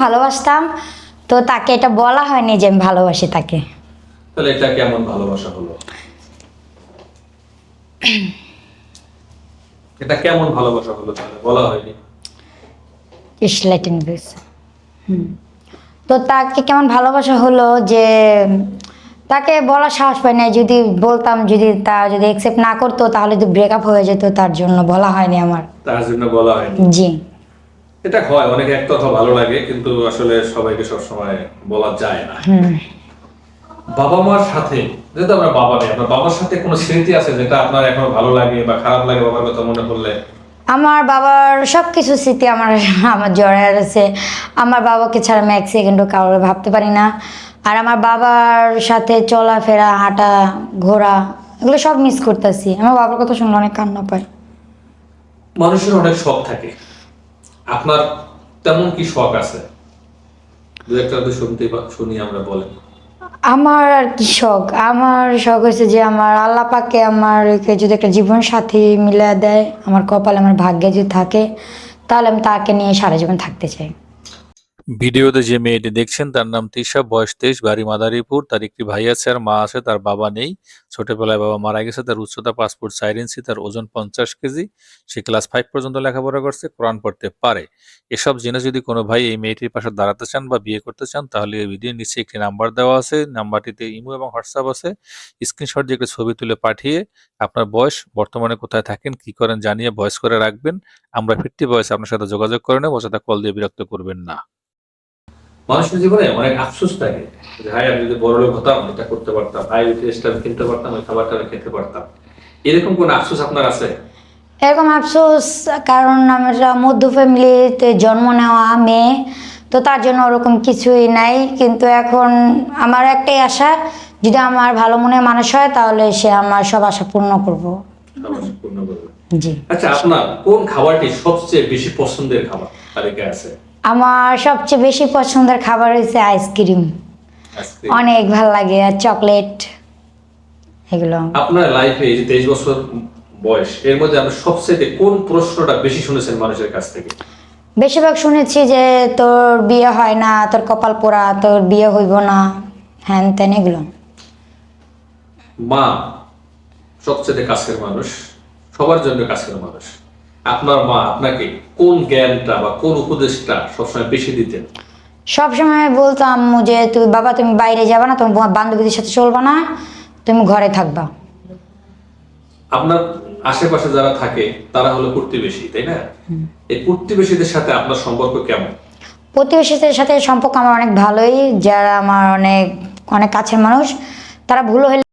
ভালোবাসতাম তো তাকে এটা বলা হয়নি যে আমি ভালোবাসি তাকে। তাহলে এটা কেমন ভালোবাসা হলো? এটা কেমন ভালোবাসা হলো তাহলে? বলা হয়নি। ইসলাইটিং দিস হুম। তো তাকে কেমন ভালোবাসা হলো যে তাকে বলার সাহস পাই না যদি বলতাম যদি তা যদি অ্যাকসেপ্ট না করতো তাহলে যদি ব্রেকআপ হয়ে যেত তার জন্য বলা হয়নি আমার। তার জন্য বলা হয়নি। জি। এটা হয় অনেকে এক কথা ভালো লাগে কিন্তু আসলে সবাইকে সবসময় বলা যায় না। বাবা মার সাথে যেহেতু আপনার বাবা নেই আপনার বাবার সাথে কোনো স্মৃতি আছে যেটা আপনার এখনও ভালো লাগে বা খারাপ লাগে বাবার কথা মনে পড়লে? আমার বাবার সব কিছু স্মৃতি আমার আমার জড়ে আছে। আমার বাবাকে ছাড়া আমি এক সেকেন্ডও কারোর ভাবতে পারি না। আর আমার বাবার সাথে চলাফেরা হাঁটা ঘোরা এগুলো সব মিস করতেছি। আমার বাবার কথা শুনলে অনেক কান্না পায়। মানুষের অনেক শখ থাকে। আপনার তেমন কি শখ আছে? দু একটা তো শুনতে শুনি আমরা বলেন। আমার আর কি শখ? আমার শখ হচ্ছে যে আমার আল্লাহ পাকে আমার যদি একটা জীবন সাথী মিলে দেয়, আমার কপালে, আমার ভাগ্যে যদি থাকে, তাহলে আমি তাকে নিয়ে সারা জীবন থাকতে চাই। ভিডিওতে যে মেয়েটি দেখছেন, তার নাম তিশা বয়স তেইশ, বাড়ি মাদারীপুর। তার একটি ভাই আছে, আর মা আছে, তার বাবা নেই। ছোটবেলায় বাবা মারা গেছে, তার উচ্চতা চার ইঞ্চি, তার ওজন পঞ্চাশ কেজি। সে ক্লাস ফাইভ পর্যন্ত লেখাপড়া করছে, কোরআন পড়তে পারে। এসব জেনে যদি কোনো ভাই এই মেয়েটির পাশে দাঁড়াতে চান বা বিয়ে করতে চান, তাহলে এই ভিডিওর নিচে একটি নাম্বার দেওয়া আছে। নাম্বারটিতে ইমো এবং হোয়াটসঅ্যাপ আছে। স্ক্রিনশট দিয়ে ছবি তুলে পাঠিয়ে আপনার বয়স, বর্তমানে কোথায় থাকেন, কি করেন জানিয়ে ভয়েস করে রাখবেন। আমরা ফিরতি বয়সে আপনার সাথে যোগাযোগ করে নেব সাথে কল দিয়ে বিরক্ত করবেন না। মানুষের জীবনে অনেক আফসোস থাকে যে হাই আমি যদি বড় লোক হতাম এটা করতে পারতাম। হাই ওই ড্রেসটা আমি কিনতে পারতাম ওই খাবারটা আমি খেতে পারতাম। এরকম কোন আফসোস আপনার আছে? এরকম আফসোস কারণ আমরা মধ্য ফ্যামিলিতে জন্ম নেওয়া মেয়ে তো তার জন্য ওরকম কিছুই নাই। কিন্তু এখন আমার একটাই আশা যদি আমার ভালো মনে মানুষ হয় তাহলে সে আমার সব আশা পূর্ণ করব। আমার পূর্ণ করবে। জি। আচ্ছা আপনার কোন খাবারটি সবচেয়ে বেশি পছন্দের খাবার তালিকায় আছে? আমার সবচেয়ে বেশি পছন্দের খাবার হয়েছে আইসক্রিম। অনেক ভালো লাগে আর চকলেট এগুলো। আপনার লাইফে এই যে তেইশ বছর বয়স এর মধ্যে আপনি সবচেয়ে কোন প্রশ্নটা বেশি শুনেছেন মানুষের কাছ থেকে? বেশিরভাগ শুনেছি যে তোর বিয়ে হয় না তোর কপাল পোড়া তোর বিয়ে হইব না। হ্যান ত্যান এগুলো। মা সবচেয়ে কাছের মানুষ সবার জন্য কাছের মানুষ। আপনার মা আপনাকে কোন জ্ঞানটা বা কোন উপদেশটা সবসময় বেশি দিতেন? সবসময় বলতাম যে তুই বাবা তুমি বাইরে যাবে না তুমি বান্ধবীদের সাথে চলবা না তুমি ঘরে থাকবা। আপনার আশেপাশে যারা থাকে তারা হলো প্রতিবেশী তাই না? এই প্রতিবেশীদের সাথে আপনার সম্পর্ক কেমন? প্রতিবেশীদের সাথে সম্পর্ক আমার অনেক ভালোই যারা আমার অনেক অনেক কাছের মানুষ তারা ভুল হলে